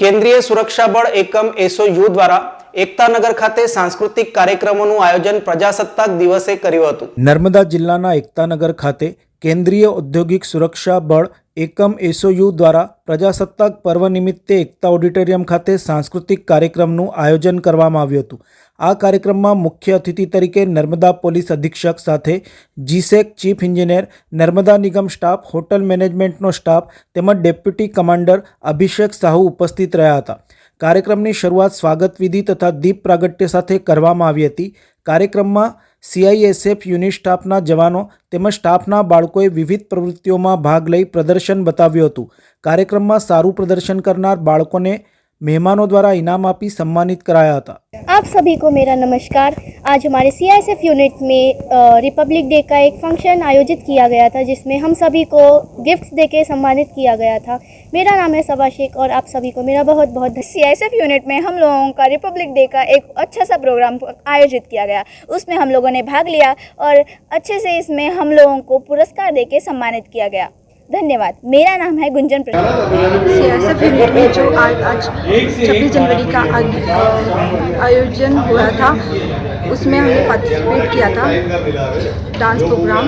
કેન્દ્રીય સુરક્ષા બળ એકમ એસઓયુ દ્વારા એકતાનગર ખાતે સાંસ્કૃતિક કાર્યક્રમોનું આયોજન પ્રજાસત્તાક દિવસે કર્યું હતું નર્મદા જિલ્લાના એકતાનગર ખાતે કેન્દ્રીય ઔદ્યોગિક સુરક્ષા બળ એકમ એસઓયુ દ્વારા પ્રજાસત્તાક પર્વ નિમિત્તે એકતા ઓડિટોરિયમ ખાતે સાંસ્કૃતિક કાર્યક્રમનું આયોજન કરવામાં આવ્યું હતું આ કાર્યક્રમમાં મુખ્ય અતિથિ તરીકે નર્મદા પોલીસ અધિક્ષક સાથે જીસેક chief engineer Narmada Nigam staff hotel મેનેજમેન્ટનો staff તેમજ ડેપ્યુટી કમાન્ડર અભિષેક સાહુ ઉપસ્થિત રહ્યા હતા કાર્યક્રમની શરૂઆત સ્વાગત વિધિ તથા દીપ પ્રાગટ્ય સાથે કરવામાં આવી હતી કાર્યક્રમમાં सीआईएसएफ यूनिट स्टाफना जवानों તેમજ स्टाफના બાળકોએ વિવિધ પ્રવૃત્તિઓમાં ભાગ લઈ પ્રદર્શન બતાવ્યું હતું. કાર્યક્રમમાં સારું પ્રદર્શન કરનાર બાળકોને મહેમાનો દ્વારા ઇનામ આપી સન્માનિત કરાયા હતા. આપ સૌને કો મેરા નમસ્કાર. આજ હમારે સીઆઈએસએફ યુનિટ મે રિપબ્લિક ડે કા એક ફંક્શન આયોજિત કિયા ગયા થા, જિસમે હમ સભી કો ગિફ્ટ્સ દેકે સન્માનિત કિયા ગયા થા. मेरा नाम है सबा शेख और आप सभी को मेरा बहुत बहुत सी एस एफ यूनिट में हम लोगों का रिपब्लिक डे का एक अच्छा सा प्रोग्राम आयोजित किया गया उसमें हम लोगों ने भाग लिया और अच्छे से इसमें हम लोगों को पुरस्कार दे सम्मानित किया गया धन्यवाद मेरा नाम है गुंजन सियासत यूनिट में जो आज आज छब्बीस जनवरी का आयोजन हुआ था उसमें हमने पार्टिसिपेट किया था डांस प्रोग्राम